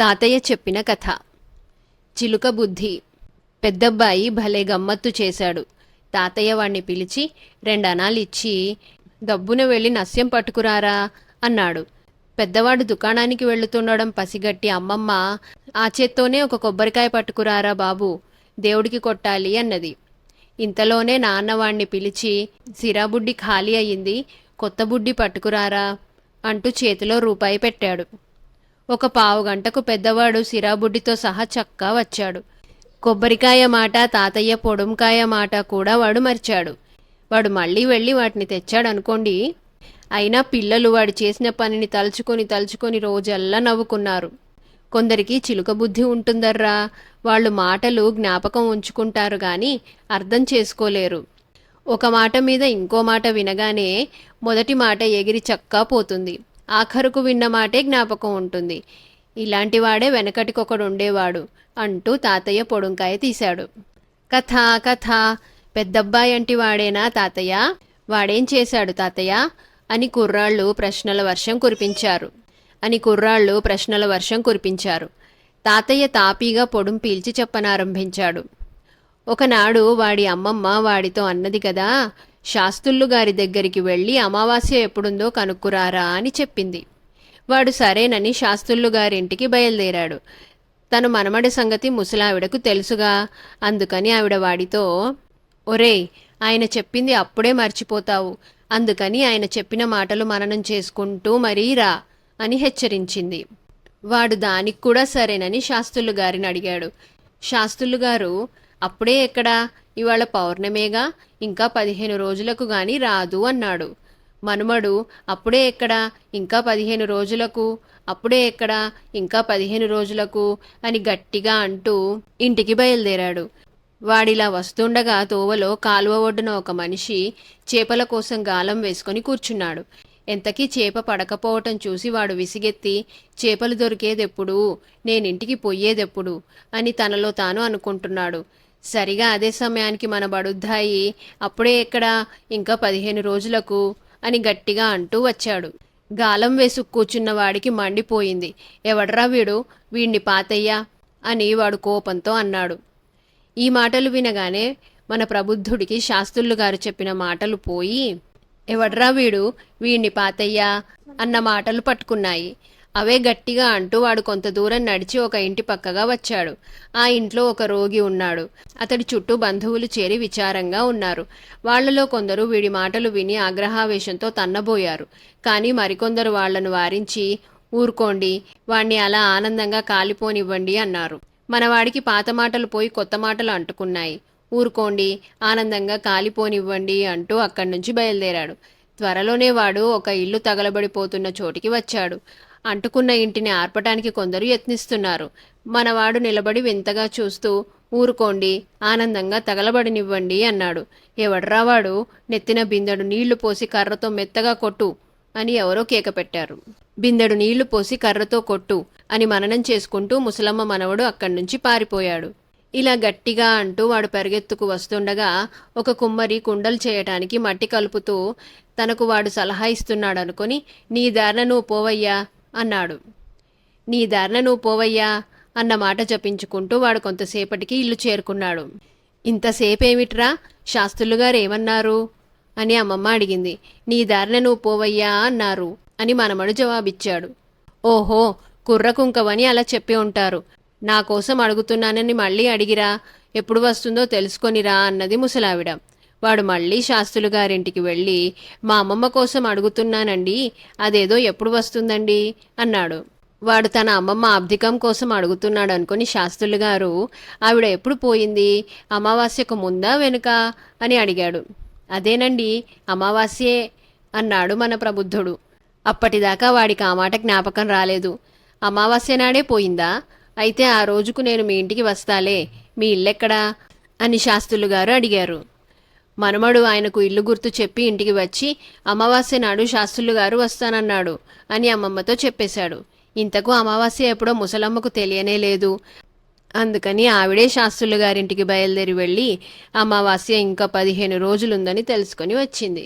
తాతయ్య చెప్పిన కథ. చిలుక బుద్ధి. పెద్దబ్బాయి భలే గమ్మత్తు చేశాడు. తాతయ్య వాణ్ణి పిలిచి రెండనాలిచ్చి దబ్బున వెళ్ళి నస్యం పట్టుకురారా? అన్నాడు. పెద్దవాడు దుకాణానికి వెళుతుండడం పసిగట్టి అమ్మమ్మ ఆ చేత్తోనే ఒక కొబ్బరికాయ పట్టుకురారా బాబు దేవుడికి కొట్టాలి అన్నది. ఇంతలోనే నాన్నవాణ్ణి పిలిచి సిరాబుడ్డి ఖాళీ అయింది కొత్త బుడ్డి పట్టుకురారా? అంటూ చేతిలో రూపాయి పెట్టాడు. ఒక పావు గంటకు పెద్దవాడు సిరాబుడ్డితో సహా చక్కా వచ్చాడు. కొబ్బరికాయ మాట తాతయ్య పొడుంకాయ మాట కూడా వాడు మర్చాడు. వాడు మళ్ళీ వెళ్ళి వాటిని తెచ్చాడనుకోండి అయినా పిల్లలు వాడు చేసిన పనిని తలుచుకొని తలుచుకొని రోజల్లా నవ్వుకున్నారు. కొందరికి చిలుక బుద్ధి ఉంటుందర్రా. వాళ్ళు మాటలు జ్ఞాపకం ఉంచుకుంటారు కానీ అర్థం చేసుకోలేరు. ఒక మాట మీద ఇంకో మాట వినగానే మొదటి మాట ఎగిరి చక్కా పోతుంది. ఆఖరుకు విన్న మాటే జ్ఞాపకం ఉంటుంది. ఇలాంటి వాడే వెనకటికొకడు ఉండేవాడు అంటూ తాతయ్య పొడుంకాయ తీశాడు. కథ కథ పెద్దబ్బాయి అంటి వాడేనా తాతయ్య? వాడేం చేశాడు తాతయ్య? అని కుర్రాళ్ళు ప్రశ్నల వర్షం కురిపించారు. అని కుర్రాళ్ళు ప్రశ్నల వర్షం కురిపించారు. తాతయ్య తాపీగా పొడుం పీల్చి చెప్పనారంభించాడు. ఒకనాడు వాడి అమ్మమ్మ వాడితో అన్నది కదా శాస్త్రులు గారి దగ్గరికి వెళ్ళి అమావాస్య ఎప్పుడుందో కనుక్కురారా అని చెప్పింది. వాడు సరేనని శాస్త్రులు గారింటికి బయలుదేరాడు. తను మనమడి సంగతి ముసలావిడకు తెలుసుగా. అందుకని ఆవిడ వాడితో ఒరేయ్ ఆయన చెప్పింది అప్పుడే మర్చిపోతావు. అందుకని ఆయన చెప్పిన మాటలు మననం చేసుకుంటూ మరీ రా అని హెచ్చరించింది. వాడు దానికి కూడా సరేనని శాస్త్రులు గారిని అడిగాడు. శాస్త్రులు గారు అప్పుడే ఎక్కడా? ఇవాళ పౌర్ణమేగా ఇంకా పదిహేను రోజులకు గాని రాదు అన్నాడు. మనుమడు అప్పుడే ఎక్కడా? ఇంకా పదిహేను రోజులకు? అప్పుడే ఎక్కడా? ఇంకా పదిహేను రోజులకు? అని గట్టిగా అంటూ ఇంటికి బయలుదేరాడు. వాడిలా వస్తుండగా తోవలో కాలువ ఒడ్డున ఒక మనిషి చేపల కోసం గాలం వేసుకొని కూర్చున్నాడు. ఎంతకీ చేప పడకపోవటం చూసి వాడు విసిగెత్తి చేపలు దొరికేదెప్పుడు? నేనింటికి పోయేదెప్పుడు? అని తనలో తాను అనుకుంటున్నాడు. సరిగా అదే సమయానికి మన బడుద్దాయి అప్పుడే ఇక్కడ ఇంకా పదిహేను రోజులకు అని గట్టిగా అంటూ వచ్చాడు. గాలం వేసు కూర్చున్న వాడికి మండిపోయింది. ఎవడ్రా వీడు? వీణ్ణి పాతయ్యా? అని వాడు కోపంతో అన్నాడు. ఈ మాటలు వినగానే మన ప్రబుద్ధుడికి శాస్త్రులు గారు చెప్పిన మాటలు పోయి ఎవడ్రా వీడు? వీణ్ణి పాతయ్యా? అన్న మాటలు పట్టుకున్నాయి. అవే గట్టిగా అంటూ వాడు కొంత దూరం నడిచి ఒక ఇంటి పక్కగా వచ్చాడు. ఆ ఇంట్లో ఒక రోగి ఉన్నాడు. అతడి చుట్టూ బంధువులు చేరి విచారంగా ఉన్నారు. వాళ్ళలో కొందరు వీడి మాటలు విని ఆగ్రహావేశంతో తన్నబోయారు. కానీ మరికొందరు వాళ్ళను వారించి ఊరుకోండి వాణ్ణి అలా ఆనందంగా కాలిపోనివ్వండి అన్నారు. మనవాడికి పాత మాటలు పోయి కొత్త మాటలు అంటుకున్నాయి. ఊరుకోండి ఆనందంగా కాలిపోనివ్వండి అంటూ అక్కడి నుంచి బయలుదేరాడు. త్వరలోనే వాడు ఒక ఇల్లు తగలబడిపోతున్న చోటికి వచ్చాడు. అంటుకున్న ఇంటిని ఆర్పటానికి కొందరు యత్నిస్తున్నారు. మనవాడు నిలబడి వింతగా చూస్తూ ఊరుకోండి ఆనందంగా తగలబడినివ్వండి అన్నాడు. ఎవడ్రా వాడు? నెత్తిన బిందెడు నీళ్ళు పోసి కర్రతో మెత్తగా కొట్టు అని ఎవరో కేక పెట్టారు. బిందెడు నీళ్ళు పోసి కర్రతో కొట్టు అని మననం చేసుకుంటూ ముసలమ్మ మనవడు అక్కడి నుంచి పారిపోయాడు. ఇలా గట్టిగా అంటూ వాడు పరిగెత్తుకు వస్తుండగా ఒక కుమ్మరి కుండలు చేయటానికి మట్టి కలుపుతూ తనకు వాడు సలహా ఇస్తున్నాడనుకొని నీ దారిన నువ్వు పోవయ్యా అన్నాడు. నీ దారిన నువ్వు పోవయ్యా అన్న మాట జపించుకుంటూ వాడు కొంతసేపటికి ఇల్లు చేరుకున్నాడు. ఇంతసేపేమిట్రా శాస్త్రులు గారు ఏమన్నారు అని అమ్మమ్మ అడిగింది. నీ దారిన నువ్వు పోవయ్యా అన్నారు అని మనమడు జవాబిచ్చాడు. ఓహో కుర్రకుంకవని అలా చెప్పి ఉంటారు. నా కోసం అడుగుతున్నానని మళ్ళీ అడిగిరా ఎప్పుడు వస్తుందో తెలుసుకొనిరా అన్నది ముసలావిడ. వాడు మళ్ళీ శాస్త్రులు గారింటికి వెళ్ళి మా అమ్మమ్మ కోసం అడుగుతున్నానండి అదేదో ఎప్పుడు వస్తుందండి? అన్నాడు. వాడు తన అమ్మమ్మ అబ్ధికం కోసం అడుగుతున్నాడు అనుకుని శాస్త్రులు గారు ఆవిడ ఎప్పుడు పోయింది? అమావాస్యకు ముందా వెనుక? అని అడిగాడు. అదేనండి అమావాస్యే అన్నాడు మన ప్రబుద్ధుడు. అప్పటిదాకా వాడికి ఆ మాట జ్ఞాపకం రాలేదు. అమావాస్య నాడే పోయిందా? అయితే ఆ రోజుకు నేను మీ ఇంటికి వస్తాలే మీ ఇల్లెక్కడా? అని శాస్త్రులు గారు అడిగారు. మనమడు ఆయనకు ఇల్లు గుర్తు చెప్పి ఇంటికి వచ్చి అమావాస్య నాడు శాస్త్రులు గారు వస్తానన్నాడు అని అమ్మమ్మతో చెప్పేశాడు. ఇంతకు అమావాస్య ఎప్పుడో ముసలమ్మకు తెలియనే లేదు. అందుకని ఆవిడే శాస్త్రులు గారింటికి బయలుదేరి వెళ్ళి అమావాస్య ఇంకా పదిహేను రోజులుందని తెలుసుకొని వచ్చింది.